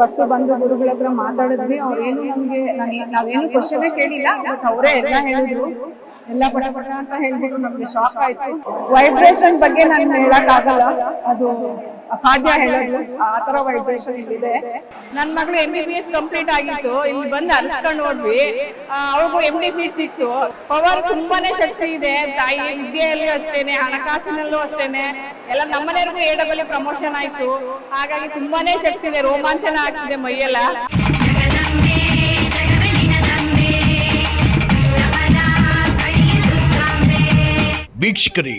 First ಬಂದು ಗುರುಗಳ ಹತ್ರ ಮಾತಾಡಿದ್ವಿ. ಅವ್ರೇನು ನಮ್ಗೆ ನಾವೇನು ಕ್ವಶನ್ ಕೇಳಿಲ್ಲ ಬಟ್ ಅವರೇ ಎಲ್ಲ ಹೇಳಿದ್ರು. ಎಲ್ಲ ಪಟ ಪಟ ಅಂತ ಹೇಳ್ಬಿಟ್ಟು ನಮ್ಗೆ ಶಾಕ್ ಆಯ್ತು. ವೈಬ್ರೇಷನ್ ಬಗ್ಗೆ ನಾನು ಹೇಳಕ್ ಆಗಲ್ಲ. ಅದು ಅಸಾಧ್ಯ ಹೇಳೋದು ಆ ತರ ವೈಬ್ರೇಷನ್ ಇಲ್ಲಿದೆ ನನ್ನ ಮಗಳು M B B S complete ಆಗಿತ್ತು ಇಲ್ಲಿ ಬಂದು ಅನ್ಸ್ಕೊಂಡು ಹೋದ್ವಿ ಅವ್ರಿಗೂ ಎಂ ಡಿ ಸೀಟ್ ಸಿಕ್ತು ಪವರ್ ತುಂಬಾನೇ ಶಕ್ತಿ ಇದೆ ತಾಯಿ ವಿದ್ಯೆಯಲ್ಲೂ ಅಷ್ಟೇನೆ ಹಣಕಾಸಿನಲ್ಲೂ ಅಷ್ಟೇನೆ ಎಲ್ಲ ನಮ್ಮನೆಯವ್ರಿಗೂ ಎ ಡಬಲ್ ಪ್ರಮೋಷನ್ ಆಯ್ತು ಹಾಗಾಗಿ ತುಂಬಾನೇ ಶಕ್ತಿ ಇದೆ ರೋಮಾಂಚನ ಆಗ್ತಿದೆ ಮೈಯೆಲ್ಲ ವೀಕ್ಷಕರೇ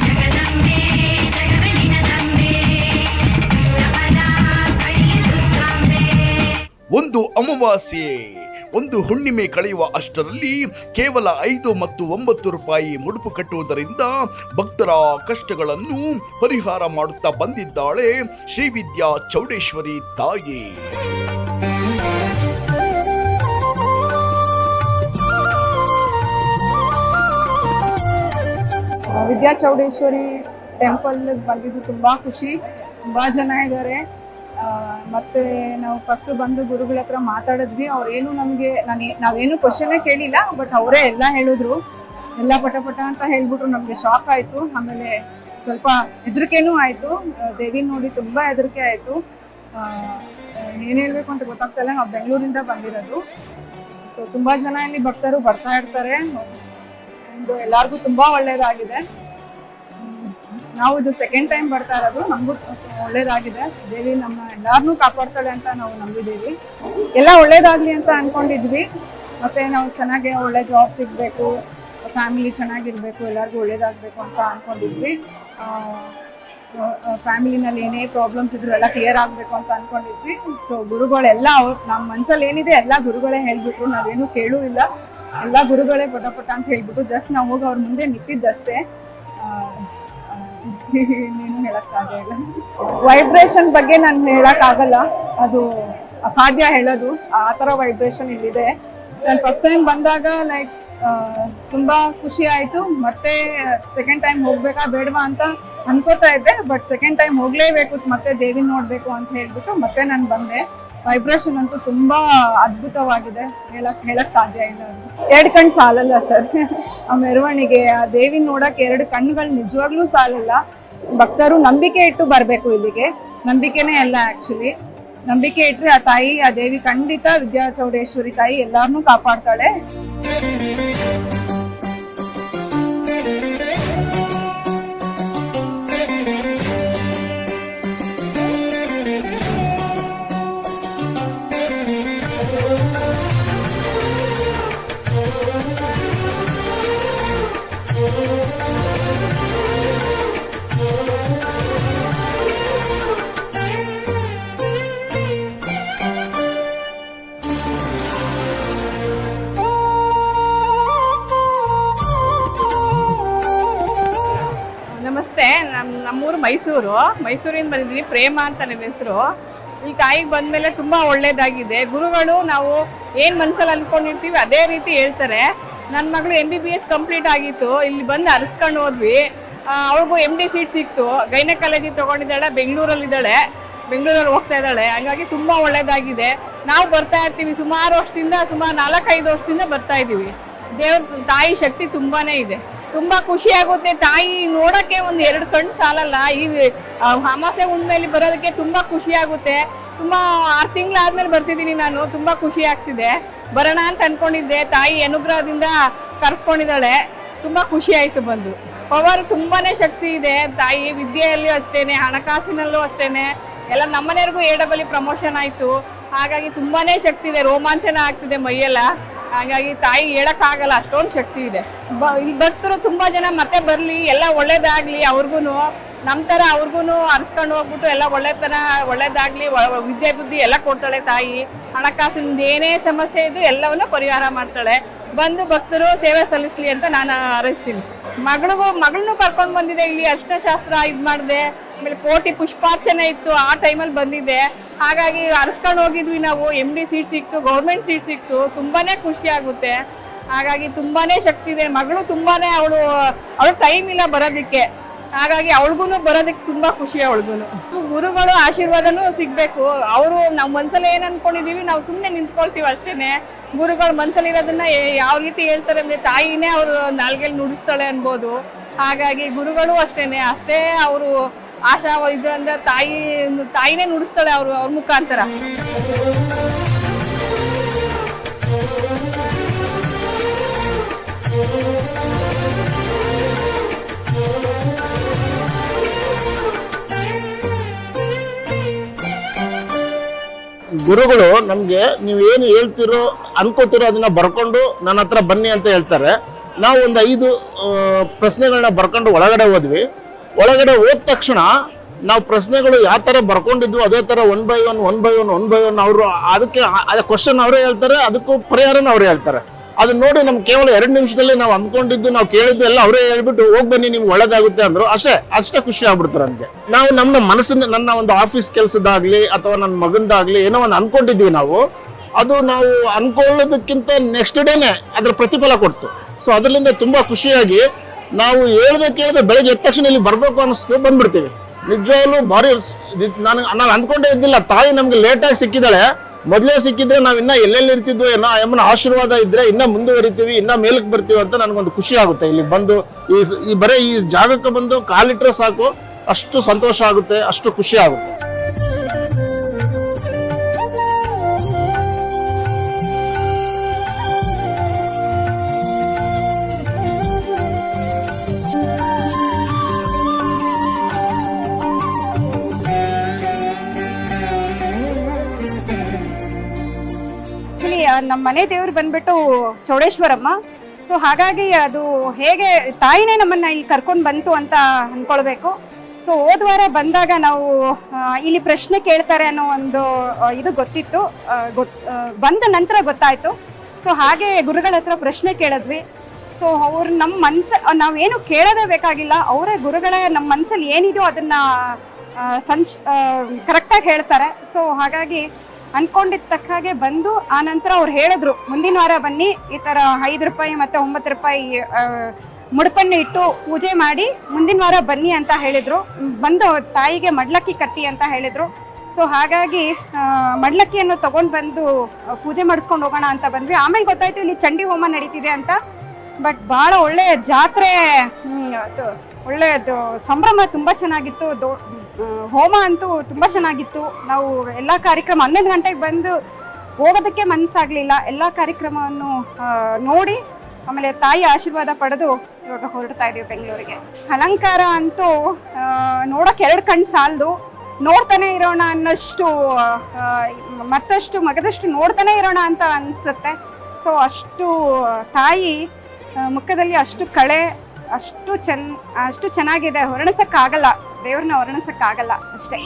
ಅಮಾವಾಸ್ಯೆ. ಒಂದು ಹುಣ್ಣಿಮೆ ಕಳೆಯುವ ಅಷ್ಟರಲ್ಲಿ ಕೇವಲ ಐದು ಮತ್ತು ಒಂಬತ್ತು ರೂಪಾಯಿ ಮುಡುಪು ಕಟ್ಟುವುದರಿಂದ ಭಕ್ತರ ಕಷ್ಟಗಳನ್ನು ಪರಿಹಾರ ಮಾಡುತ್ತಾ ಬಂದಿದ್ದಾಳೆ ಶ್ರೀವಿದ್ಯಾ ಚೌಡೇಶ್ವರಿ ತಾಯಿ. ವಿದ್ಯಾ ಚೌಡೇಶ್ವರಿ ಟೆಂಪಲ್ ಬಂದಿದ್ದು ತುಂಬಾ ಖುಷಿ. ತುಂಬಾ ಜನ ಇದ್ದಾರೆ. ಮತ್ತೆ ನಾವು ಫಸ್ಟ್ ಬಂದು ಗುರುಗಳ ಹತ್ರ ಮಾತಾಡಿದ್ವಿ. ಅವ್ರೇನು ನಮಗೆ, ನಾನು ನಾವೇನು ಕ್ವಶನ್ ಕೇಳಿಲ್ಲ ಬಟ್ ಅವರೇ ಎಲ್ಲ ಹೇಳಿದ್ರು. ಎಲ್ಲ ಪಟ ಪಟ ಅಂತ ಹೇಳ್ಬಿಟ್ರು. ನಮಗೆ ಶಾಕ್ ಆಯಿತು. ಆಮೇಲೆ ಸ್ವಲ್ಪ ಹೆದರಿಕೆನೂ ಆಯಿತು. ದೇವಿ ನೋಡಿ ತುಂಬಾ ಹೆದರಿಕೆ ಆಯಿತು. ಏನು ಹೇಳ್ಬೇಕು ಅಂತ ಗೊತ್ತಾಗ್ತಾ ಇಲ್ಲ. ನಾವು ಬೆಂಗಳೂರಿಂದ ಬಂದಿರೋದು. ಸೊ ತುಂಬಾ ಜನ ಇಲ್ಲಿ ಭಕ್ತರು ಬರ್ತಾ ಇರ್ತಾರೆ. ಎಲ್ಲರಿಗೂ ತುಂಬ ಹ್ಮ್. ನಾವು ಇದು ಸೆಕೆಂಡ್ ಟೈಮ್ ಬರ್ತಾ ಇರೋದು. ನಮಗೂ ಒಳ್ಳೇದಾಗಿದೆ. ದೇವಿ ನಮ್ಮ ಎಲ್ಲಾರನ್ನೂ ಕಾಪಾಡ್ತಾಳೆ ಅಂತ ನಾವು ನಂಬಿದ್ದೀವಿ. ಎಲ್ಲ ಒಳ್ಳೇದಾಗ್ಲಿ ಅಂತ ಅನ್ಕೊಂಡಿದ್ವಿ. ಮತ್ತೆ ನಾವು ಚೆನ್ನಾಗಿ ಒಳ್ಳೆ ಜಾಬ್ ಸಿಗಬೇಕು. ಫ್ಯಾಮಿಲಿ ಚೆನ್ನಾಗಿರ್ಬೇಕು, ಎಲ್ಲರಿಗೂ ಒಳ್ಳೇದಾಗಬೇಕು ಅಂತ ಅನ್ಕೊಂಡಿದ್ವಿ. ಫ್ಯಾಮಿಲಿನಲ್ಲಿ ಏನೇ ಪ್ರಾಬ್ಲಮ್ಸ್ ಇದ್ರು ಎಲ್ಲ ಕ್ಲಿಯರ್ ಆಗಬೇಕು ಅಂತ ಅನ್ಕೊಂಡಿದ್ವಿ. ಸೊ ಗುರುಗಳೆಲ್ಲ ನಮ್ಮ ಮನ್ಸಲ್ಲಿ ಏನಿದೆ, ಎಲ್ಲ ಗುರುಗಳೇ ಹೇಳ್ಬಿಟ್ರು. ನಾವೇನು ಕೇಳೂ ಇಲ್ಲ. ಎಲ್ಲ ಗುರುಗಳೇ ಪಟ ಪಟ ಅಂತ ಹೇಳ್ಬಿಟ್ಟು ಜಸ್ಟ್ ನಾವು ಹೋಗಿ ಅವ್ರ ಮುಂದೆ ನಿಂತಿದ್ದಷ್ಟೇ. ಇನ್ನೇನು ವೈಬ್ರೇಷನ್ ಬಗ್ಗೆ ನಾನು ಹೇಳಕ್ ಆಗಲ್ಲ. ಅದು ಅಸಾಧ್ಯ ಹೇಳೋದು. ಆ ತರ ವೈಬ್ರೇಷನ್ ಇಲ್ಲಿದೆ. ನಾನು ಫಸ್ಟ್ ಟೈಮ್ ಬಂದಾಗ ಲೈಕ್ ತುಂಬಾ ಖುಷಿ ಆಯ್ತು. ಮತ್ತೆ ಸೆಕೆಂಡ್ ಟೈಮ್ ಹೋಗ್ಬೇಕಾ ಬೇಡವಾ ಅಂತ ಅನ್ಕೋತಾ ಇದ್ದೆ. ಬಟ್ ಸೆಕೆಂಡ್ ಟೈಮ್ ಹೋಗ್ಲೇಬೇಕು. ಮತ್ತೆ ದೇವಿ ನೋಡ್ಬೇಕು ಅಂತ ಹೇಳ್ಬಿಟ್ಟು ಮತ್ತೆ ನಾನು ಬಂದೆ. ವೈಬ್ರೇಷನ್ ಅಂತೂ ತುಂಬಾ ಅದ್ಭುತವಾಗಿದೆ. ಹೇಳಕ್ ಹೇಳಕ್ ಸಾಧ್ಯ ಇಲ್ಲ ಎರಡು ಕಣ್ಣು ಸಾಲಲ್ಲ ಸರ್. ಆ ಮೆರವಣಿಗೆ, ಆ ದೇವಿ ನೋಡಕ್ ಎರಡು ಕಣ್ಣುಗಳು ನಿಜವಾಗ್ಲೂ ಸಾಲಲ್ಲ. ಭಕ್ತರು ನಂಬಿಕೆ ಇಟ್ಟು ಬರಬೇಕು ಇಲ್ಲಿಗೆ. ನಂಬಿಕೆನೇ ಎಲ್ಲ ಆಕ್ಚುಲಿ ನಂಬಿಕೆ ಇಟ್ಟರೆ ಆ ತಾಯಿ, ಆ ದೇವಿ ಖಂಡಿತ ವಿದ್ಯಾ ಚೌಡೇಶ್ವರಿ ತಾಯಿ ಎಲ್ಲರನ್ನೂ ಕಾಪಾಡ್ತಾಳೆ. ಮೈಸೂರಿಂದ ಬಂದಿದ್ದೀನಿ ಪ್ರೇಮ ಅಂತ ನನ್ನ ಹೆಸರು. ಈ ತಾಯಿಗೆ ಬಂದಮೇಲೆ ತುಂಬ ಒಳ್ಳೇದಾಗಿದೆ. ಗುರುಗಳು ನಾವು ಏನು ಮನಸ್ಸಲ್ಲಿ ಅಂದ್ಕೊಂಡಿರ್ತೀವಿ ಅದೇ ರೀತಿ ಹೇಳ್ತಾರೆ. ನನ್ನ ಮಗಳು M B B S complete ಆಗಿತ್ತು. ಇಲ್ಲಿ ಬಂದು ಅರ್ಸ್ಕೊಂಡು ಹೋದ್ವಿ. ಅವಳಿಗೂ ಅವ್ಳಿಗೂ ಎಂ ಡಿ ಸೀಟ್ ಸಿಕ್ತು. ಗೈನಕಾಲಜಿ ತೊಗೊಂಡಿದ್ದಾಳೆ, ಬೆಂಗಳೂರಲ್ಲಿದ್ದಾಳೆ. ಬೆಂಗಳೂರಲ್ಲಿ ಹೋಗ್ತಾ ಇದ್ದಾಳೆ. ಹಂಗಾಗಿ ತುಂಬ ಒಳ್ಳೇದಾಗಿದೆ. ನಾವು ಬರ್ತಾ ಇರ್ತೀವಿ. ಸುಮಾರು ವರ್ಷದಿಂದ, ಸುಮಾರು ನಾಲ್ಕೈದು ವರ್ಷದಿಂದ ಬರ್ತಾ ಇದ್ದೀವಿ ದೇವ್ರ, ತಾಯಿ ಶಕ್ತಿ ತುಂಬಾ ಇದೆ. ತುಂಬಾ ಖುಷಿ ಆಗುತ್ತೆ. ತಾಯಿ ನೋಡಕ್ಕೆ ಒಂದು ಎರಡು ಕಣ್ಣು ಸಾಲಲ್ಲ. ಈ ಅಮಾಸೆ ಹುಣ್ಮೇಲೆ ಬರೋದಕ್ಕೆ ತುಂಬಾ ಖುಷಿ ಆಗುತ್ತೆ. ತುಂಬಾ ಆರು ತಿಂಗಳಾದ್ಮೇಲೆ ಬರ್ತಿದ್ದೀನಿ ನಾನು. ತುಂಬಾ ಖುಷಿ ಆಗ್ತಿದೆ. ಬರೋಣ ಅಂತ ಅನ್ಕೊಂಡಿದ್ದೆ. ತಾಯಿ ಅನುಗ್ರಹದಿಂದ ಕರ್ಸ್ಕೊಂಡಿದ್ದಾಳೆ. ತುಂಬಾ ಖುಷಿ ಆಯ್ತು ಬಂದು. ಪವರ್ ತುಂಬಾನೇ ಶಕ್ತಿ ಇದೆ. ತಾಯಿ ವಿದ್ಯೆಯಲ್ಲೂ ಅಷ್ಟೇನೆ, ಹಣಕಾಸಿನಲ್ಲೂ ಅಷ್ಟೇನೆ. ಎಲ್ಲ ನಮ್ಮನೆಯವ್ರಿಗೂ ಎ ಡಬಲ್ ಪ್ರಮೋಷನ್ ಆಯ್ತು. ಹಾಗಾಗಿ ತುಂಬಾನೇ ಶಕ್ತಿ ಇದೆ. ರೋಮಾಂಚನ ಆಗ್ತಿದೆ ಮೈಯೆಲ್ಲ. ಹಾಗಾಗಿ ತಾಯಿ ಹೇಳಕ್ಕಾಗಲ್ಲ, ಅಷ್ಟೊಂದು ಶಕ್ತಿ ಇದೆ. ಭಕ್ತರು ತುಂಬಾ ಜನ ಮತ್ತೆ ಬರಲಿ, ಎಲ್ಲ ಒಳ್ಳೇದಾಗ್ಲಿ ಅವ್ರಿಗೂ ನಮ್ಮ ಥರ ಅವ್ರಿಗೂ ಅರ್ಸ್ಕೊಂಡು ಹೋಗ್ಬಿಟ್ಟು ಎಲ್ಲ ಒಳ್ಳೆತನ, ಒಳ್ಳೇದಾಗ್ಲಿ ವಿದ್ಯೆ ಬುದ್ಧಿ ಎಲ್ಲ ಕೊಡ್ತಾಳೆ ತಾಯಿ. ಹಣಕಾಸಿನ ಏನೇ ಸಮಸ್ಯೆ ಇದ್ದು ಎಲ್ಲವನ್ನೂ ಪರಿಹಾರ ಮಾಡ್ತಾಳೆ. ಬಂದು ಭಕ್ತರು ಸೇವೆ ಸಲ್ಲಿಸ್ಲಿ ಅಂತ ನಾನು ಹಾರೈಸ್ತೀನಿ ಮಗಳಿಗೂ, ಮಗಳನ್ನೂ ಕರ್ಕೊಂಡು ಬಂದಿದೆ ಇಲ್ಲಿ ಅರ್ಶನಶಾಸ್ತ್ರ ಇದು ಮಾಡಿದೆ. ಆಮೇಲೆ ಪೋಟಿ ಪುಷ್ಪಾರ್ಚನೆ ಇತ್ತು ಆ ಟೈಮಲ್ಲಿ ಬಂದಿದ್ದೆ ಹಾಗಾಗಿ ಅರ್ಸ್ಕೊಂಡು ಹೋಗಿದ್ವಿ ನಾವು. ಎಂ ಡಿ ಸೀಟ್ ಸಿಕ್ತು ಗೌರ್ಮೆಂಟ್ ಸೀಟ್ ಸಿಕ್ತು. ತುಂಬಾನೇ ಖುಷಿ ಆಗುತ್ತೆ. ಹಾಗಾಗಿ ತುಂಬಾನೇ ಶಕ್ತಿ ಇದೆ. ಮಗಳು ತುಂಬಾನೇ ಅವಳು ಅವಳು ಟೈಮ್ ಇಲ್ಲ ಬರೋದಕ್ಕೆ. ಹಾಗಾಗಿ ಅವಳಿಗೂ ಬರೋದಕ್ಕೆ ತುಂಬಾ ಖುಷಿ ಅವಳಿಗೂ ಗುರುಗಳು ಆಶೀರ್ವಾದನೂ ಸಿಗ್ಬೇಕು. ಅವರು ನಾವು ಮನ್ಸಲ್ಲಿ ಏನು ಅನ್ಕೊಂಡಿದೀವಿ, ನಾವು ಸುಮ್ಮನೆ ನಿಂತ್ಕೊಳ್ತೀವಿ ಅಷ್ಟೇನೆ. ಗುರುಗಳು ಮನ್ಸಲ್ಲಿರೋದನ್ನ ಯಾವ ರೀತಿ ಹೇಳ್ತಾರೆ ಅಂದರೆ ತಾಯಿನೇ ಅವರು ನಾಲ್ಗೆಲ್ಲಿ ನುಡಿಸ್ತಾಳೆ ಅನ್ಬೋದು. ಹಾಗಾಗಿ ಗುರುಗಳು ಅಷ್ಟೇನೆ. ಅಷ್ಟೇ ಅವರು ಆಶಾ ಇದ್ರಿಂದ ತಾಯಿ, ತಾಯಿನೇ ನುಡಿಸ್ತಾಳೆ ಅವ್ರು, ಅವ್ರ ಮುಖಾಂತರ. ಗುರುಗಳು ನಮ್ಗೆ ನೀವು ಏನು ಹೇಳ್ತಿರೋ, ಅನ್ಕೋತಿರೋ ಅದನ್ನ ಬರ್ಕೊಂಡು ನನ್ನ ಹತ್ರ ಬನ್ನಿ ಅಂತ ಹೇಳ್ತಾರೆ. ನಾವು ಒಂದು ಐದು ಪ್ರಶ್ನೆಗಳನ್ನ ಬರ್ಕೊಂಡು ಒಳಗಡೆ ಹೋದ್ವಿ. ಒಳಗಡೆ ಹೋದ ತಕ್ಷಣ ನಾವು ಪ್ರಶ್ನೆಗಳು ಯಾವ ಥರ ಬರ್ಕೊಂಡಿದ್ವು, ಅದೇ ಥರ one by one one by one one by one ಅವರು ಅದಕ್ಕೆ ಅದೇ ಕ್ವಶನ್ ಅವರೇ ಹೇಳ್ತಾರೆ, ಅದಕ್ಕೂ ಪರಿಹಾರನ ಅವರೇ ಹೇಳ್ತಾರೆ. ಅದನ್ನ ನೋಡಿ ನಮ್ಗೆ ಕೇವಲ ಎರಡು ನಿಮಿಷದಲ್ಲಿ ನಾವು ಅಂದ್ಕೊಂಡಿದ್ದು, ನಾವು ಕೇಳಿದ್ದು ಎಲ್ಲ ಅವರೇ ಹೇಳ್ಬಿಟ್ಟು ಹೋಗಿ ಬನ್ನಿ, ನಿಮ್ಗೆ ಒಳ್ಳೇದಾಗುತ್ತೆ ಅಂದ್ರು. ಅಷ್ಟೇ ಅಷ್ಟೇ ಖುಷಿ ಆಗ್ಬಿಡ್ತಾರೆ ನನಗೆ. ನಾವು ನಮ್ಮ ಮನಸ್ಸಿನ, ನನ್ನ ಒಂದು ಆಫೀಸ್ ಕೆಲಸದಾಗ್ಲಿ ಅಥವಾ ನನ್ನ ಮಗಂದಾಗ್ಲಿ ಏನೋ ಒಂದು ಅಂದ್ಕೊಂಡಿದ್ವಿ ನಾವು. ಅದು ನಾವು ಅನ್ಕೊಳ್ಳೋದಕ್ಕಿಂತ ನೆಕ್ಸ್ಟ್ ಡೇನೆ ಅದ್ರ ಪ್ರತಿಫಲ ಕೊಡ್ತು. ಸೊ ಅದರಿಂದ ತುಂಬಾ ಖುಷಿಯಾಗಿ ನಾವು ಹೇಳ್ದೆ ಕೇಳಿದೆ ಬೆಳಗ್ಗೆ ಎದ್ದ ತಕ್ಷಣ ಇಲ್ಲಿ ಬರಬೇಕು ಅನ್ನಿಸ್ತು, ಬಂದ್ಬಿಡ್ತೀವಿ. ನಿಜವಾಗ್ಲೂ ಭಾರಿ ನಾನು ನಾನು ಅಂದ್ಕೊಂಡೇ ಇದ್ದಿಲ್ಲ. ತಾಯಿ ನಮ್ಗೆ ಲೇಟಾಗಿ ಸಿಕ್ಕಿದ್ದಾಳೆ. ಮೊದಲೇ ಸಿಕ್ಕಿದ್ರೆ ನಾವು ಇನ್ನ ಎಲ್ಲೆಲ್ಲಿ ಇರ್ತಿದ್ವಿ ಏನೋ ಅಮ್ಮನ ಆಶೀರ್ವಾದ ಇದ್ರೆ ಇನ್ನ ಮುಂದುವರಿತೀವಿ, ಇನ್ನ ಮೇಲಕ್ಕೆ ಬರ್ತೀವಿ ಅಂತ ನನಗೊಂದು ಖುಷಿ ಆಗುತ್ತೆ ಇಲ್ಲಿ ಬಂದು. ಈ ಬರೀ ಈ ಜಾಗಕ್ಕೆ ಬಂದು ಕಾಲಿಟ್ರೆ ಸಾಕು, ಅಷ್ಟು ಸಂತೋಷ ಆಗುತ್ತೆ, ಅಷ್ಟು ಖುಷಿ ಆಗುತ್ತೆ. ನಮ್ಮ ಮನೆ ದೇವ್ರು ಬಂದ್ಬಿಟ್ಟು ಚೌಡೇಶ್ವರಮ್ಮ. ಸೊ ಹಾಗಾಗಿ ಅದು ಹೇಗೆ ತಾಯಿನೇ ನಮ್ಮನ್ನ ಇಲ್ಲಿ ಕರ್ಕೊಂಡು ಬಂತು ಅಂತ ಅನ್ಕೊಳ್ಬೇಕು. ಸೊ ಹೋದ ವಾರ ಬಂದಾಗ ನಾವು ಇಲ್ಲಿ ಪ್ರಶ್ನೆ ಕೇಳ್ತಾರೆ ಅನ್ನೋ ಒಂದು ಇದು ಗೊತ್ತಿತ್ತು. ಗೊತ್ ಬಂದ ನಂತರ ಗೊತ್ತಾಯ್ತು. ಸೊ ಹಾಗೆ ಗುರುಗಳ ಹತ್ರ ಪ್ರಶ್ನೆ ಕೇಳಿದ್ವಿ. ಸೊ ಅವ್ರು ನಮ್ಮ ಮನ್ಸ ನಾವೇನು ಕೇಳೋದೇ ಬೇಕಾಗಿಲ್ಲ. ಅವರೇ ಗುರುಗಳೇ ನಮ್ಮ ಮನ್ಸಲ್ಲಿ ಏನಿದೆಯೋ ಅದನ್ನ ಸಂಚ್ ಕರೆಕ್ಟಾಗಿ ಹೇಳ್ತಾರೆ. ಸೊ ಹಾಗಾಗಿ ಅನ್ಕೊಂಡಿದ್ದ ತಕ್ಕ ಹಾಗೆ ಬಂದು ಆ ನಂತರ ಅವ್ರು ಹೇಳಿದ್ರು, ಮುಂದಿನ ವಾರ ಬನ್ನಿ, ಈ ತರ ಐದು ರೂಪಾಯಿ ಮತ್ತೆ ಒಂಬತ್ತು ರೂಪಾಯಿ ಮುಡುಪನ್ನು ಇಟ್ಟು ಪೂಜೆ ಮಾಡಿ, ಮುಂದಿನ ವಾರ ಬನ್ನಿ ಅಂತ ಹೇಳಿದ್ರು. ಬಂದು ತಾಯಿಗೆ ಮಡ್ಲಕ್ಕಿ ಕಟ್ಟಿ ಅಂತ ಹೇಳಿದ್ರು. ಸೊ ಹಾಗಾಗಿ ಮಡ್ಲಕ್ಕಿಯನ್ನು ತಗೊಂಡು ಬಂದು ಪೂಜೆ ಮಾಡಿಸ್ಕೊಂಡು ಹೋಗೋಣ ಅಂತ ಬಂದ್ವಿ. ಆಮೇಲೆ ಗೊತ್ತಾಯ್ತು ಇಲ್ಲಿ ಚಂಡಿ ಹೋಮ ನಡೀತಿದೆ ಅಂತ. ಬಟ್ ಬಹಳ ಒಳ್ಳೆ ಜಾತ್ರೆ ಒಳ್ಳೆಯದು, ಸಂಭ್ರಮ ತುಂಬಾ ಚೆನ್ನಾಗಿತ್ತು. ಹೋಮ ಅಂತೂ ತುಂಬ ಚೆನ್ನಾಗಿತ್ತು. ನಾವು ಎಲ್ಲ ಕಾರ್ಯಕ್ರಮ ಹನ್ನೊಂದು ಗಂಟೆಗೆ ಬಂದು ಹೋಗೋದಕ್ಕೆ ಮನಸ್ಸಾಗಲಿಲ್ಲ. ಎಲ್ಲ ಕಾರ್ಯಕ್ರಮವನ್ನು ನೋಡಿ ಆಮೇಲೆ ತಾಯಿ ಆಶೀರ್ವಾದ ಪಡೆದು ಇವಾಗ ಹೊರಡ್ತಾ ಇದೀವಿ ಬೆಂಗಳೂರಿಗೆ. ಅಲಂಕಾರ ಅಂತೂ ನೋಡೋಕೆ ಎರಡು ಕಣ್ಣು ಸಾಲದು. ನೋಡ್ತಾನೆ ಇರೋಣ ಅನ್ನಷ್ಟು ಮತ್ತಷ್ಟು ಮಗದಷ್ಟು ನೋಡ್ತಾನೆ ಇರೋಣ ಅಂತ ಅನಿಸುತ್ತೆ. ಸೊ ಅಷ್ಟು, ತಾಯಿ ಮುಖದಲ್ಲಿ ಅಷ್ಟು ಕಳೆ, ಅಷ್ಟು ಚೆನ್ನ ಅಷ್ಟು ಚೆನ್ನಾಗಿದೆ. ಹೊರಣಿಸಕ್ಕಾಗಲ್ಲ ದೇವ್ರನ್ನ ವರ್ಣಿಸಕ್ಕಾಗಲ್ಲ ಅಷ್ಟೇ.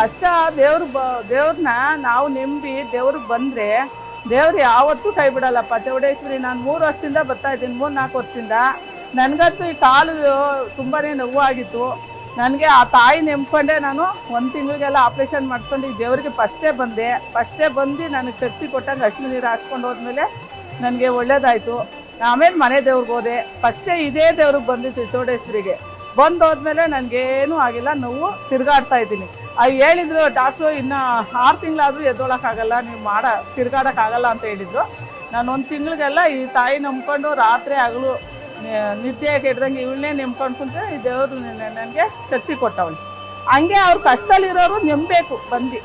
ಕಷ್ಟ ದೇವ್ರ ಬ ದೇವ್ರನ್ನ ನಾವು ನಂಬಿ ದೇವ್ರಿಗೆ ಬಂದರೆ ದೇವ್ರು ಯಾವತ್ತೂ ಕೈ ಬಿಡಲ್ಲಪ್ಪ. ಚೌಡೇಶ್ವರಿ, ನಾನು ಮೂರು ವರ್ಷದಿಂದ ಬರ್ತಾ ಇದ್ದೀನಿ, ಮೂರು ನಾಲ್ಕು ವರ್ಷದಿಂದ. ನನಗಂತೂ ಈ ಕಾಲು ತುಂಬಾ ನೋವಾಗಿತ್ತು. ನನಗೆ ಆ ತಾಯಿ ನೆಂಬ್ಕೊಂಡೆ ನಾನು ಒಂದು ತಿಂಗಳಿಗೆಲ್ಲ ಆಪ್ರೇಷನ್ ಮಾಡ್ಕೊಂಡು ಈ ದೇವ್ರಿಗೆ ಫಸ್ಟೇ ಬಂದೆ. ಫಸ್ಟೇ ಬಂದು ನನಗೆ ಶಕ್ತಿ ಕೊಟ್ಟಂಗೆ ಅಶ್ವಿ ನೀರು ಹಾಕ್ಕೊಂಡು ಹೋದ್ಮೇಲೆ ನನಗೆ ಒಳ್ಳೇದಾಯಿತು. ಆಮೇಲೆ ಮನೆ ದೇವ್ರಿಗೆ ಹೋದೆ. ಫಸ್ಟೇ ಇದೇ ದೇವ್ರಿಗೆ ಬಂದಿತ್ತು ಚೌಡೇಶ್ವರಿಗೆ. ಬಂದು ಹೋದ್ಮೇಲೆ ನನಗೇನೂ ಆಗಿಲ್ಲ, ನೋವು ತಿರುಗಾಡ್ತಾ ಇದ್ದೀನಿ. ಹೇಳಿದ್ರು ಡಾಕ್ಟ್ರು ಇನ್ನು ಆರು ತಿಂಗಳಾದರೂ ಎದ್ದೋಳಕ್ಕಾಗಲ್ಲ, ನೀವು ಮಾಡ, ತಿರ್ಗಾಡೋಕ್ಕಾಗಲ್ಲ ಅಂತ ಹೇಳಿದ್ರು. ನಾನು ಒಂದು ತಿಂಗಳಿಗೆಲ್ಲ ಈ ತಾಯಿ ನಂಬ್ಕೊಂಡು ರಾತ್ರಿ ಆಗಲು ನಿದ್ದೆಯಾಗಿ ಇಡ್ದಂಗೆ ಇವಳನ್ನೇ ನೆಮ್ಕೊಂಡು ಕುಂತ್ರೆ ಈ ದೇವರು ನನಗೆ ಶಕ್ತಿ ಕೊಟ್ಟವಳು. ಹಂಗೆ ಅವ್ರು ಕಷ್ಟದಲ್ಲಿರೋರು ನೆಂಬಬೇಕು ಬಂದು.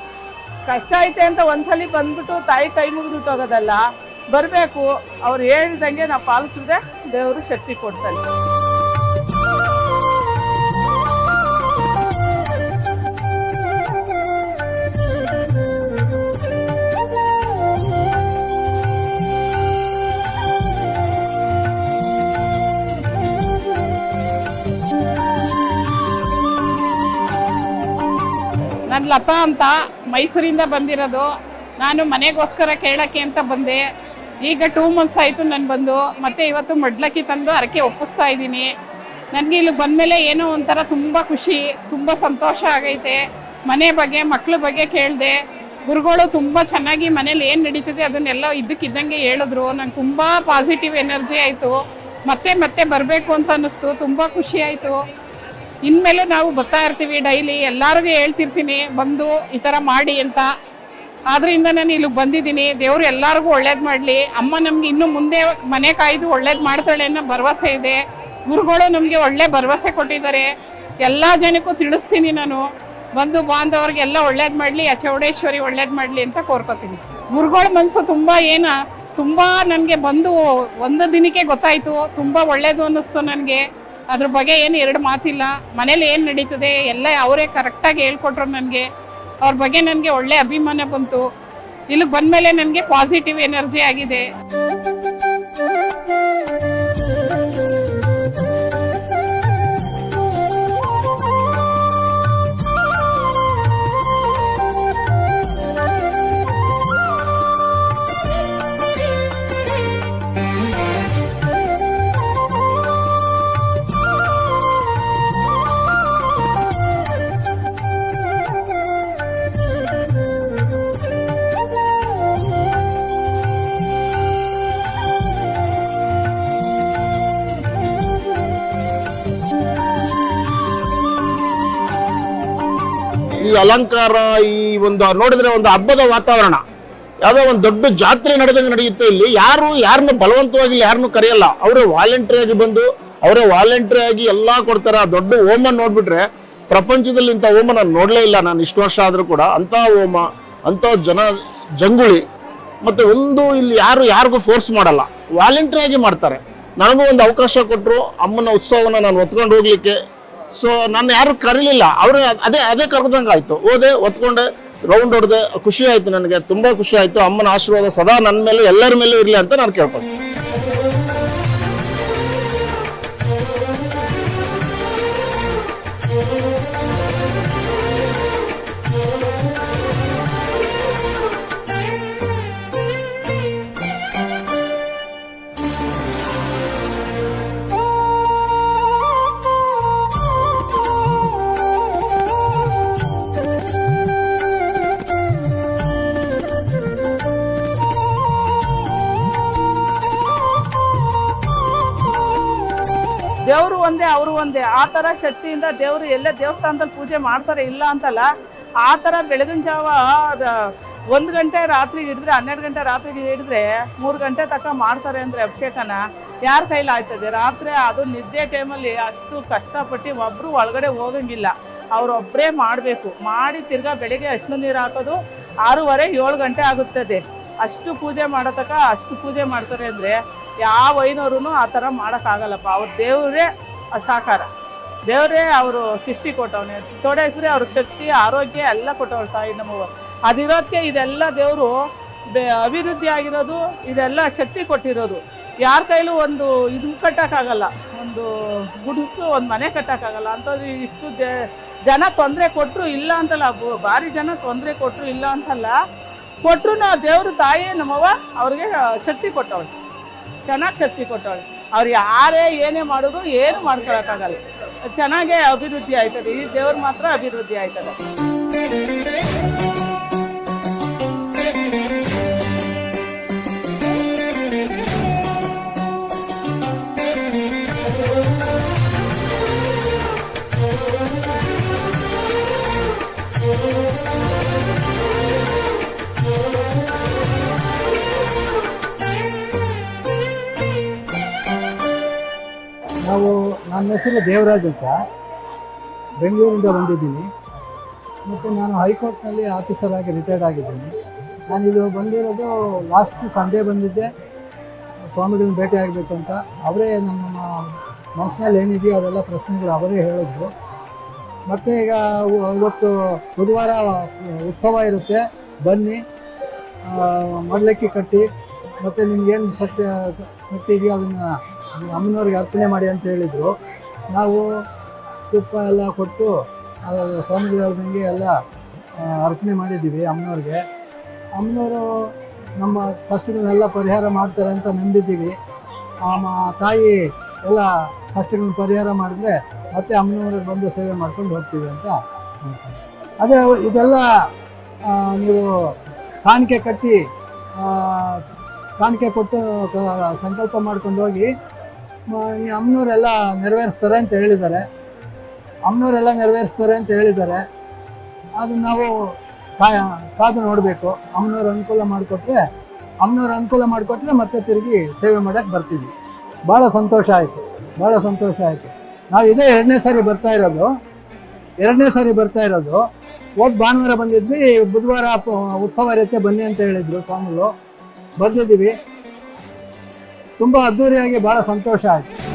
ಕಷ್ಟ ಐತೆ ಅಂತ ಒಂದ್ಸಲಿ ಬಂದ್ಬಿಟ್ಟು ತಾಯಿ ಕೈ ಮುಗಿದು ಹೋಗೋದಲ್ಲ ಬರಬೇಕು. ಅವ್ರು ಹೇಳಿದಂಗೆ ನಾವು ಪಾಲಿಸಿದ್ರೆ ದೇವರು ಶಕ್ತಿ ಕೊಡ್ತಾರೆ. ನನ್ನ ಲತಾ ಅಂತ ಮೈಸೂರಿಂದ ಬಂದಿರೋದು. ನಾನು ಮನೆಗೋಸ್ಕರ ಕೇಳೋಕ್ಕೆ ಅಂತ ಬಂದೆ. ಈಗ ಟೂ ಮಂತ್ಸ್ ಆಯಿತು ನಾನು ಬಂದು. ಮತ್ತೆ ಇವತ್ತು ಮಡ್ಲಕ್ಕಿ ತಂದು ಅರಕೆ ಒಪ್ಪಿಸ್ತಾ ಇದ್ದೀನಿ. ನನಗೆ ಇಲ್ಲಿ ಬಂದಮೇಲೆ ಏನೋ ಒಂಥರ ತುಂಬ ಖುಷಿ, ತುಂಬ ಸಂತೋಷ ಆಗೈತೆ. ಮನೆ ಬಗ್ಗೆ ಮಕ್ಕಳ ಬಗ್ಗೆ ಕೇಳಿದೆ. ಗುರುಗಳು ತುಂಬ ಚೆನ್ನಾಗಿ ಮನೇಲಿ ಏನು ನಡೀತದೆ ಅದನ್ನೆಲ್ಲ ಇದ್ದಕ್ಕಿದ್ದಂಗೆ ಹೇಳಿದ್ರು. ನಂಗೆ ತುಂಬ ಪಾಸಿಟಿವ್ ಎನರ್ಜಿ ಆಯಿತು. ಮತ್ತೆ ಮತ್ತೆ ಬರಬೇಕು ಅಂತ ಅನ್ನಿಸ್ತು. ತುಂಬ ಖುಷಿ ಆಯಿತು. ಇನ್ಮೇಲೆ ನಾವು ಬರ್ತಾ ಇರ್ತೀವಿ ಡೈಲಿ, ಎಲ್ಲರಿಗೂ ಹೇಳ್ತಿರ್ತೀನಿ, ಬಂದು ಈ ಥರ ಮಾಡಿ ಅಂತ. ಆದ್ರಿಂದ ನಾನು ಇಲ್ಲಿಗೆ ಬಂದಿದ್ದೀನಿ, ದೇವರು ಎಲ್ಲರಿಗೂ ಒಳ್ಳೇದು ಮಾಡಲಿ. ಅಮ್ಮ ನಮ್ಗೆ ಇನ್ನು ಮುಂದೆ ಮನೆ ಕಾಯ್ದು ಒಳ್ಳೇದು ಮಾಡ್ತಾಳೆ ಅನ್ನೋ ಭರವಸೆ ಇದೆ. ಗುರುಗಳು ನಮಗೆ ಒಳ್ಳೆ ಭರವಸೆ ಕೊಟ್ಟಿದ್ದಾರೆ. ಎಲ್ಲ ಜನಕ್ಕೂ ತಿಳಿಸ್ತೀನಿ ನಾನು. ಬಂದು ಬಾಂಧವರಿಗೆಲ್ಲ ಒಳ್ಳೇದು ಮಾಡಲಿ ಆ ಚೌಡೇಶ್ವರಿ ಒಳ್ಳೇದು ಮಾಡಲಿ ಅಂತ ಕೋರ್ಕೋತೀನಿ. ಗುರುಗಳ ಮನಸ್ಸು ತುಂಬ ಏನ, ತುಂಬ ನನಗೆ ಬಂದು ಒಂದು ದಿನಕ್ಕೆ ಗೊತ್ತಾಯಿತು, ತುಂಬ ಒಳ್ಳೇದು ಅನ್ನಿಸ್ತು ನನಗೆ. ಅದ್ರ ಬಗ್ಗೆ ಏನು ಎರಡು ಮಾತಿಲ್ಲ. ಮನೇಲಿ ಏನು ನಡೀತದೆ ಎಲ್ಲ ಅವರೇ ಕರೆಕ್ಟಾಗಿ ಹೇಳ್ಕೊಟ್ರು ನನಗೆ. ಅವ್ರ ಬಗ್ಗೆ ನನಗೆ ಒಳ್ಳೆ ಅಭಿಮಾನ ಬಂತು. ಇಲ್ಲಿಗೆ ಬಂದಮೇಲೆ ನನಗೆ ಪಾಸಿಟಿವ್ ಎನರ್ಜಿ ಆಗಿದೆ. ಅಲಂಕಾರ ಈ ಒಂದು ನೋಡಿದ್ರೆ ಒಂದು ಹಬ್ಬದ ವಾತಾವರಣ. ಯಾವುದೋ ಒಂದು ದೊಡ್ಡ ಜಾತ್ರೆ ನಡೆದಂಗೆ ನಡೆಯುತ್ತೆ ಇಲ್ಲಿ. ಯಾರು ಯಾರನ್ನು ಬಲವಂತವಾಗಿ ಯಾರನ್ನು ಕರೆಯಲ್ಲ. ಅವರೇ ವಾಲಂಟ್ರಿ ಆಗಿ ಬಂದು, ಅವರೇ ವಾಲಂಟ್ರಿ ಆಗಿ ಎಲ್ಲ ಕೊಡ್ತಾರೆ. ಆ ದೊಡ್ಡ ಹೋಮ ನೋಡ್ಬಿಟ್ರೆ ಪ್ರಪಂಚದಲ್ಲಿ ಇಂಥ ಹೋಮ ನಾನು ನೋಡಲೇ ಇಲ್ಲ ನಾನು. ಇಷ್ಟು ವರ್ಷ ಆದರೂ ಕೂಡ ಅಂಥ ಹೋಮ, ಅಂಥ ಜನ ಜಂಗುಳಿ ಮತ್ತೆ ಒಂದು ಇಲ್ಲಿ ಯಾರು ಯಾರಿಗೂ ಫೋರ್ಸ್ ಮಾಡಲ್ಲ. ವಾಲಂಟ್ರಿ ಆಗಿ ಮಾಡ್ತಾರೆ. ನನಗೂ ಒಂದು ಅವಕಾಶ ಕೊಟ್ಟರು ಅಮ್ಮನ ಉತ್ಸವವನ್ನು ನಾನು ಹೊತ್ಕೊಂಡು ಹೋಗ್ಲಿಕ್ಕೆ ಸೊ ನಾನು ಯಾರು ಕರೀಲಿಲ್ಲ. ಅವರು ಅದೇ ಅದೇ ಕರ್ದಂಗೆ ಆಯಿತು. ಓದೆ ಒತ್ಕೊಂಡೆ ರೌಂಡ್ ಹೊಡೆದೆ, ಖುಷಿ ಆಯ್ತು ನನಗೆ. ತುಂಬಾ ಖುಷಿ ಆಯ್ತು. ಅಮ್ಮನ ಆಶೀರ್ವಾದ ಸದಾ ನನ್ನ ಮೇಲೆ, ಎಲ್ಲರ ಮೇಲೆ ಇರಲಿ ಅಂತ ನಾನು ಕೇಳ್ಕೊಂಡೆ. ಆ ಥರ ಶಕ್ತಿಯಿಂದ ದೇವರು ಎಲ್ಲೇ ದೇವಸ್ಥಾನದಲ್ಲಿ ಪೂಜೆ ಮಾಡ್ತಾರೆ, ಇಲ್ಲ ಅಂತಲ್ಲ, ಆ ಥರ ಬೆಳಗಿನ ಜಾವ ಒಂದು ಗಂಟೆ ರಾತ್ರಿಗೆ ಹಿಡಿದ್ರೆ, ಹನ್ನೆರಡು ಗಂಟೆ ರಾತ್ರಿಗೆ ಹಿಡಿದ್ರೆ, ಮೂರು ಗಂಟೆ ತನಕ ಮಾಡ್ತಾರೆ ಅಂದರೆ ಅಭಿಷೇಕನ, ಯಾರ ಕೈಲಿ ಆಯ್ತದೆ? ರಾತ್ರಿ ಅದು ನಿದ್ದೆ ಟೈಮಲ್ಲಿ ಅಷ್ಟು ಕಷ್ಟಪಟ್ಟು ಒಬ್ಬರು ಒಳಗಡೆ ಹೋಗಂಗಿಲ್ಲ. ಅವರೊಬ್ಬರೇ ಮಾಡಬೇಕು. ಮಾಡಿ ತಿರ್ಗಾ ಬೆಳಿಗ್ಗೆ ಅಷ್ಟು ನೀರು ಹಾಕೋದು, ಆರೂವರೆ, ಏಳು ಗಂಟೆ ಆಗುತ್ತದೆ. ಅಷ್ಟು ಪೂಜೆ ಮಾಡೋ ತಕ ಅಷ್ಟು ಪೂಜೆ ಮಾಡ್ತಾರೆ ಅಂದರೆ ಯಾವ ಐನೋರು ಆ ಥರ ಮಾಡೋಕ್ಕಾಗಲ್ಲಪ್ಪ. ಅವ್ರ ದೇವರೇ ಸಾಕಾರ ದೇವರೇ ಅವರು ಸೃಷ್ಟಿ ಕೊಟ್ಟವನೆ. ಚೌಡೇಶ್ವರಿ ಅವ್ರ ಶಕ್ತಿ, ಆರೋಗ್ಯ ಎಲ್ಲ ಕೊಟ್ಟವ್ರು ತಾಯಿ ನಮ್ಮವ್ವ. ಅದಿರೋದಕ್ಕೆ ಇದೆಲ್ಲ ದೇವರು ಅಭಿವೃದ್ಧಿ ಆಗಿರೋದು, ಇದೆಲ್ಲ ಶಕ್ತಿ ಕೊಟ್ಟಿರೋದು. ಯಾರ ಕೈಲೂ ಒಂದು ಇದು ಕಟ್ಟೋಕ್ಕಾಗಲ್ಲ. ಒಂದು ಗುಡಿಸು, ಒಂದು ಮನೆ ಕಟ್ಟೋಕ್ಕಾಗಲ್ಲ. ಅಂಥದ್ದು ಇಷ್ಟು ಜನ ತೊಂದರೆ ಕೊಟ್ಟರು ಇಲ್ಲ ಅಂತಲ್ಲ ಭಾರಿ ಜನ ತೊಂದರೆ ಕೊಟ್ಟರು ಇಲ್ಲ ಅಂತಲ್ಲ ಕೊಟ್ಟರು ದೇವ್ರ ತಾಯಿ ನಮ್ಮವ್ವ ಅವ್ರಿಗೆ ಶಕ್ತಿ ಕೊಟ್ಟವಳು. ಚೆನ್ನಾಗಿ ಶಕ್ತಿ ಕೊಟ್ಟವಳು. ಅವ್ರು ಯಾರೇ ಏನೇ ಮಾಡೋದು ಏನು ಮಾಡ್ಕೊಳಕ್ಕಾಗಲ್ಲ. ಚೆನ್ನಾಗೇ ಅಭಿವೃದ್ಧಿ ಆಯ್ತದೆ. ಈ ದೇವ್ರ ಮಾತ್ರ ಅಭಿವೃದ್ಧಿ ಆಯ್ತದೆ. ನನ್ನ ಹೆಸರು ದೇವರಾಜ್ ಅಂತ. ಬೆಂಗಳೂರಿಂದ ಬಂದಿದ್ದೀನಿ. ಮತ್ತು ನಾನು ಹೈಕೋರ್ಟ್ನಲ್ಲಿ ಆಫೀಸರ್ ಆಗಿ ರಿಟೈರ್ಡ್ ಆಗಿದ್ದೀನಿ. ನಾನು ಇದು ಬಂದಿರೋದು ಲಾಸ್ಟ್ ಸಂಡೇ ಬಂದಿದ್ದೆ. ಸ್ವಾಮಿಗಳನ್ನ ಭೇಟಿ ಆಗಬೇಕು ಅಂತ. ಅವರೇ ನಮ್ಮ ಮನಸ್ಸಿನಲ್ಲಿ ಏನಿದೆಯೋ ಅದೆಲ್ಲ ಪ್ರಶ್ನೆಗಳು ಅವರೇ ಹೇಳಿದ್ರು. ಮತ್ತು ಈಗ ಇವ- ಇವತ್ತು ಬುಧವಾರ ಉತ್ಸವ ಇರುತ್ತೆ. ಬನ್ನಿ. ಮಡಲಕ್ಕಿ ಕಟ್ಟಿ. ಮತ್ತು ನಿಮ್ಗೇನು ಶಕ್ತಿ ಶಕ್ತಿ ಇದೆಯೋ ಅದನ್ನು ಅಮ್ಮನವ್ರಿಗೆ ಅರ್ಪಣೆ ಮಾಡಿ ಅಂತ ಹೇಳಿದರು. ನಾವು ತುಪ್ಪ ಎಲ್ಲ ಕೊಟ್ಟು ಸ್ವಾಮಿಗಳು ಹೇಳ್ದಂಗೆ ಎಲ್ಲ ಅರ್ಪಣೆ ಮಾಡಿದ್ದೀವಿ ಅಮ್ಮನವ್ರಿಗೆ. ಅಮ್ಮನವರು ನಮ್ಮ ಕಷ್ಟಗಳನ್ನೆಲ್ಲ ಪರಿಹಾರ ಮಾಡ್ತಾರೆ ಅಂತ ನಂಬಿದ್ದೀವಿ. ಆ ತಾಯಿ ಎಲ್ಲ ಕಷ್ಟಗಳನ್ನ ಪರಿಹಾರ ಮಾಡಿದ್ರೆ ಮತ್ತೆ ಅಮ್ಮನವ್ರಿಗೆ ಬಂದು ಸೇವೆ ಮಾಡ್ಕೊಂಡು ಹೋಗ್ತೀವಿ ಅಂತ ಅದೇ ಇದೆಲ್ಲ ನೀವು ಕಾಣಿಕೆ ಕಟ್ಟಿ ಕಾಣಿಕೆ ಕೊಟ್ಟು ಸಂಕಲ್ಪ ಮಾಡ್ಕೊಂಡು ಹೋಗಿ ಅಮ್ಮನವರೆಲ್ಲ ನೆರವೇರಿಸ್ತಾರೆ ಅಂತ ಹೇಳಿದ್ದಾರೆ. ಅಮ್ಮನವರೆಲ್ಲ ನೆರವೇರಿಸ್ತಾರೆ ಅಂತ ಹೇಳಿದ್ದಾರೆ. ಅದನ್ನ ನಾವು ಕಾಯ ಕಾದು ನೋಡಬೇಕು. ಅಮ್ಮನವ್ರ ಅನುಕೂಲ ಮಾಡಿಕೊಟ್ರೆ ಅಮ್ಮನವ್ರ ಅನುಕೂಲ ಮಾಡಿಕೊಟ್ರೆ ಮತ್ತೆ ತಿರುಗಿ ಸೇವೆ ಮಾಡೋಕ್ಕೆ ಬರ್ತೀವಿ. ಭಾಳ ಸಂತೋಷ ಆಯಿತು. ಭಾಳ ಸಂತೋಷ ಆಯಿತು. ನಾವು ಇದೇ ಎರಡನೇ ಸಾರಿ ಬರ್ತಾ ಇರೋದು. ಎರಡನೇ ಸಾರಿ ಬರ್ತಾ ಇರೋದು. ಹೋದ್ ಭಾನುವಾರ ಬಂದಿದ್ವಿ. ಬುಧವಾರ ಉತ್ಸವ ಇರುತ್ತೆ ಬನ್ನಿ ಅಂತ ಹೇಳಿದ್ರು ಸ್ವಾಮಿಗಳು. ಬಂದಿದ್ದೀವಿ ತುಂಬ ಅದ್ದೂರಿಯಾಗಿ ಭಾಳ ಸಂತೋಷ ಆಯಿತು.